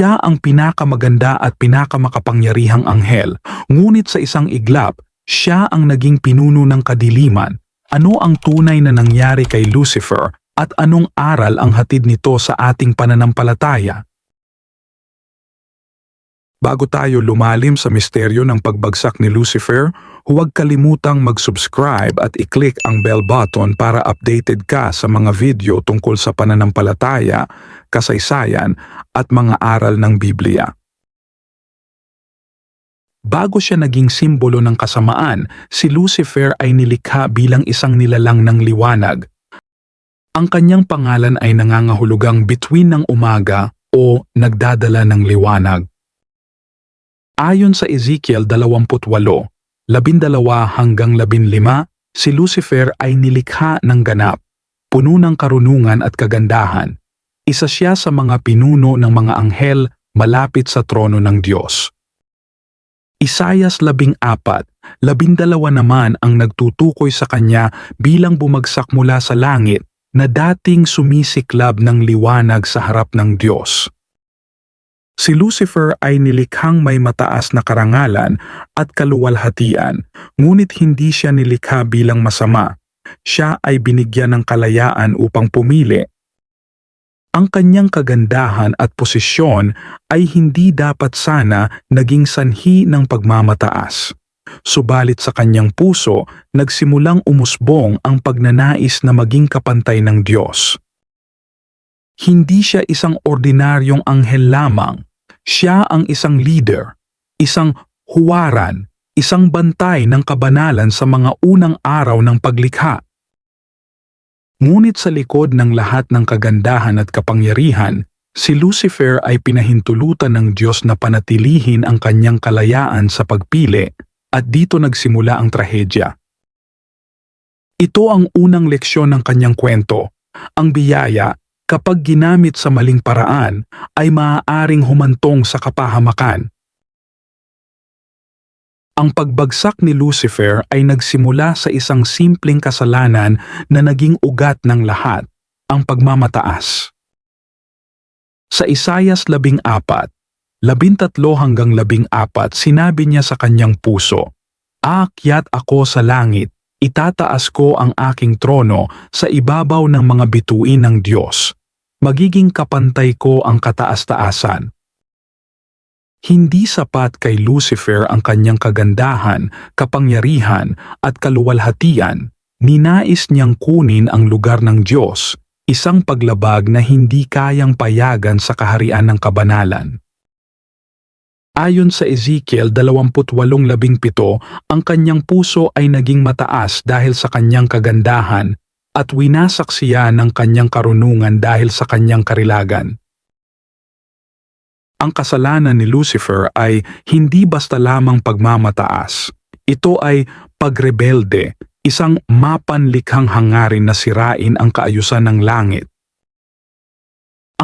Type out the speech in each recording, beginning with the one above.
Siya ang pinakamaganda at pinakamakapangyarihang anghel, ngunit sa isang iglap, siya ang naging pinuno ng kadiliman. Ano ang tunay na nangyari kay Lucifer at anong aral ang hatid nito sa ating pananampalataya? Bago tayo lumalim sa misteryo ng pagbagsak ni Lucifer, huwag kalimutang mag-subscribe at i-click ang bell button para updated ka sa mga video tungkol sa pananampalataya, kasaysayan at mga aral ng Biblia. Bago siya naging simbolo ng kasamaan, si Lucifer ay nilikha bilang isang nilalang ng liwanag. Ang kanyang pangalan ay nangangahulugang between ng umaga o nagdadala ng liwanag. Ayon sa Ezekiel 28, 12 hanggang 15, si Lucifer ay nilikha ng ganap, puno ng karunungan at kagandahan. Isa siya sa mga pinuno ng mga anghel malapit sa trono ng Diyos. Isayas 14, 12 naman ang nagtutukoy sa kanya bilang bumagsak mula sa langit na dating sumisiklab ng liwanag sa harap ng Diyos. Si Lucifer ay nilikhang may mataas na karangalan at kaluwalhatian, ngunit hindi siya nilikha bilang masama. Siya ay binigyan ng kalayaan upang pumili. Ang kanyang kagandahan at posisyon ay hindi dapat sana naging sanhi ng pagmamataas. Subalit sa kanyang puso, nagsimulang umusbong ang pagnanais na maging kapantay ng Diyos. Hindi siya isang ordinaryong anghel lamang, siya ang isang leader, isang huwaran, isang bantay ng kabanalan sa mga unang araw ng paglikha. Ngunit sa likod ng lahat ng kagandahan at kapangyarihan, si Lucifer ay pinahintulutan ng Diyos na panatilihin ang kanyang kalayaan sa pagpili at dito nagsimula ang trahedya. Ito ang unang leksyon ng kanyang kwento, ang biyaya kapag ginamit sa maling paraan ay maaaring humantong sa kapahamakan. Ang pagbagsak ni Lucifer ay nagsimula sa isang simpleng kasalanan na naging ugat ng lahat, ang pagmamataas. Sa Isayas 14, 13 hanggang 14 sinabi niya sa kanyang puso, Aakyat ako sa langit, itataas ko ang aking trono sa ibabaw ng mga bituin ng Diyos magiging kapantay ko ang kataas-taasan. Hindi sapat kay Lucifer ang kanyang kagandahan, kapangyarihan at kaluwalhatian. Ninais niyang kunin ang lugar ng Diyos, isang paglabag na hindi kayang payagan sa kaharian ng kabanalan. Ayon sa Ezekiel 28:17, ang kanyang puso ay naging mataas dahil sa kanyang kagandahan at winasak siya ng kanyang karunungan dahil sa kanyang karilagan. Ang kasalanan ni Lucifer ay hindi basta lamang pagmamataas. Ito ay pagrebelde, isang mapanlikhang hangarin na sirain ang kaayusan ng langit.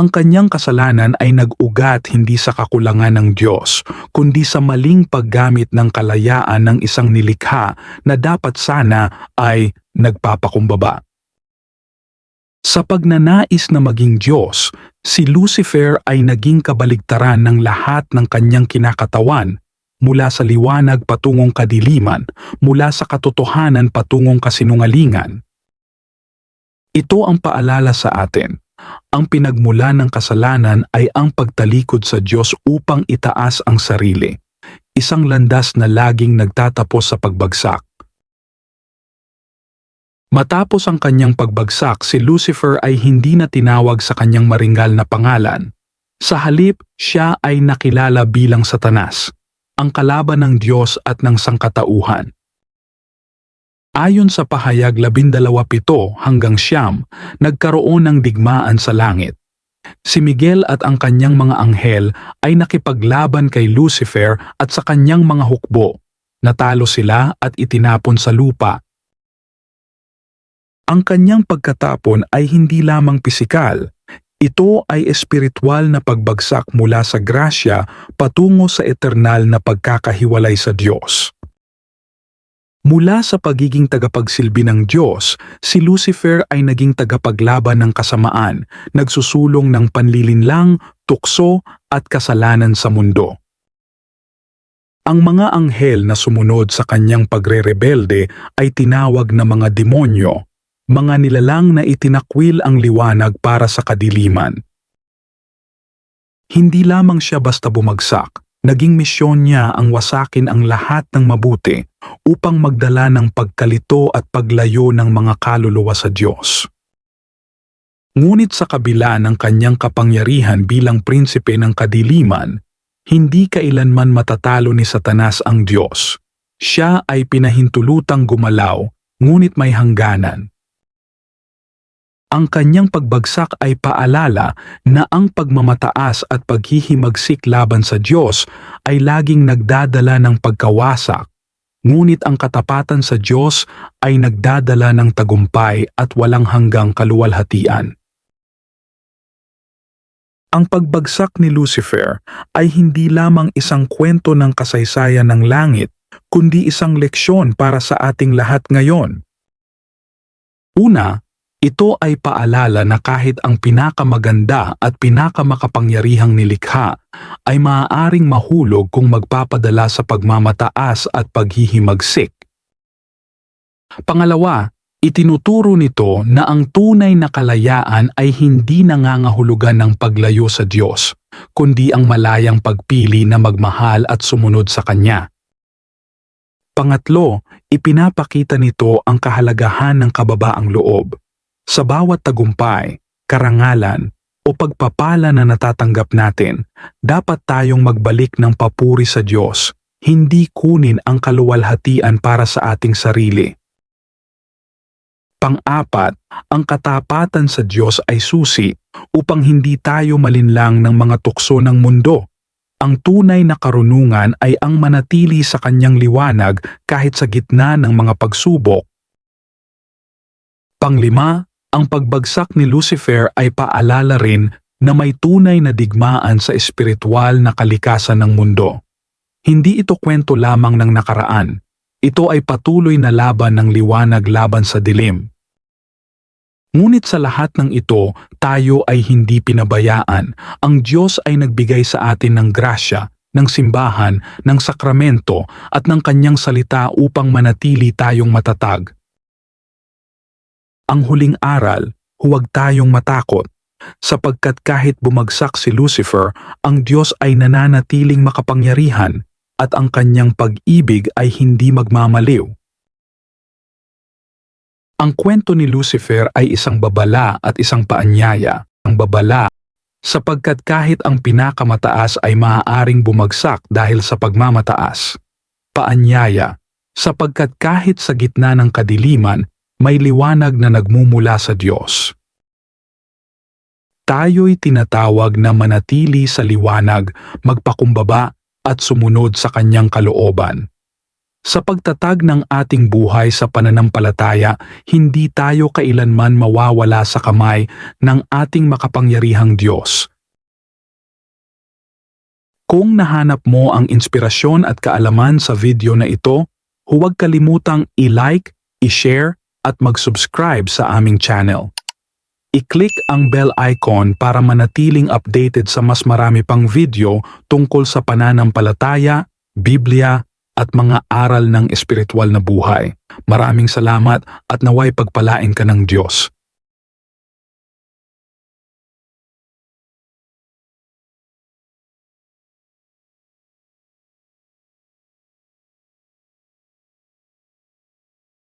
Ang kanyang kasalanan ay nag-ugat hindi sa kakulangan ng Diyos, kundi sa maling paggamit ng kalayaan ng isang nilikha na dapat sana ay nagpapakumbaba. Sa pagnanais na maging Diyos, si Lucifer ay naging kabaligtaran ng lahat ng kanyang kinakatawan mula sa liwanag patungong kadiliman, mula sa katotohanan patungong kasinungalingan. Ito ang paalala sa atin. Ang pinagmula ng kasalanan ay ang pagtalikod sa Diyos upang itaas ang sarili. Isang landas na laging nagtatapos sa pagbagsak. Matapos ang kanyang pagbagsak, si Lucifer ay hindi na tinawag sa kanyang maringal na pangalan. Sa halip, siya ay nakilala bilang Satanas, ang kalaban ng Diyos at ng sangkatauhan. Ayon sa pahayag 12:7 hanggang siyam, nagkaroon ng digmaan sa langit. Si Miguel at ang kanyang mga anghel ay nakipaglaban kay Lucifer at sa kanyang mga hukbo. Natalo sila at itinapon sa lupa ang kanyang pagkatapon ay hindi lamang pisikal, ito ay espiritual na pagbagsak mula sa grasya patungo sa eternal na pagkakahiwalay sa Diyos. Mula sa pagiging tagapagsilbi ng Diyos, si Lucifer ay naging tagapaglaban ng kasamaan, nagsusulong ng panlilinlang, tukso at kasalanan sa mundo. Ang mga anghel na sumunod sa kanyang pagre-rebelde ay tinawag na mga demonyo, mga nilalang na itinakwil ang liwanag para sa kadiliman. Hindi lamang siya basta bumagsak, naging misyon niya ang wasakin ang lahat ng mabuti upang magdala ng pagkalito at paglayo ng mga kaluluwa sa Diyos. Ngunit sa kabila ng kanyang kapangyarihan bilang prinsipe ng kadiliman, hindi kailanman matatalo ni Satanas ang Diyos. Siya ay pinahintulutang gumalaw, ngunit may hangganan. Ang kanyang pagbagsak ay paalala na ang pagmamataas at paghihimagsik laban sa Diyos ay laging nagdadala ng pagkawasak, ngunit ang katapatan sa Diyos ay nagdadala ng tagumpay at walang hanggang kaluwalhatian. Ang pagbagsak ni Lucifer ay hindi lamang isang kwento ng kasaysayan ng langit, kundi isang leksyon para sa ating lahat ngayon. Una, ito ay paalala na kahit ang pinakamaganda at pinakamakapangyarihang nilikha ay maaaring mahulog kung magpapadala sa pagmamataas at paghihimagsik. Pangalawa, Itinuturo nito na ang tunay na kalayaan ay hindi nangangahulugan ng paglayo sa Diyos, kundi ang malayang pagpili na magmahal at sumunod sa Kanya. Pangatlo, ipinapakita nito ang kahalagahan ng kababaang loob. Sa bawat tagumpay, karangalan, o pagpapala na natatanggap natin, dapat tayong magbalik ng papuri sa Diyos, hindi kunin ang kaluwalhatian para sa ating sarili. Pang-apat, ang katapatan sa Diyos ay susi upang hindi tayo malinlang ng mga tukso ng mundo. Ang tunay na karunungan ay ang manatili sa kanyang liwanag kahit sa gitna ng mga pagsubok. Panglima, ang pagbagsak ni Lucifer ay paalala rin na may tunay na digmaan sa espiritual na kalikasan ng mundo. Hindi ito kwento lamang ng nakaraan, ito ay patuloy na laban ng liwanag laban sa dilim. Ngunit sa lahat ng ito, tayo ay hindi pinabayaan. Ang Diyos ay nagbigay sa atin ng grasya, ng simbahan, ng sakramento at ng kanyang salita upang manatili tayong matatag. Ang huling aral, huwag tayong matakot, sapagkat kahit bumagsak si Lucifer, ang Diyos ay nananatiling makapangyarihan at ang kanyang pag-ibig ay hindi magmamaliw. Ang kwento ni Lucifer ay isang babala at isang paanyaya. Ang babala sapagkat kahit ang pinakamataas ay maaaring bumagsak dahil sa pagmamataas. Paanyaya sapagkat kahit sa gitna ng kadiliman, may liwanag na nagmumula sa Diyos. Tayo'y tinatawag na manatili sa liwanag, magpakumbaba at sumunod sa kanyang kalooban. Sa pagtatag ng ating buhay sa pananampalataya, hindi tayo kailanman mawawala sa kamay ng ating makapangyarihang Diyos. Kung nahanap mo ang inspirasyon at kaalaman sa video na ito, huwag kalimutang i-like, i-share at mag-subscribe sa aming channel. I-click ang bell icon para manatiling updated sa mas marami pang video tungkol sa pananampalataya, Biblia, at mga aral ng espiritual na buhay. Maraming salamat at naway pagpalain ka ng Diyos.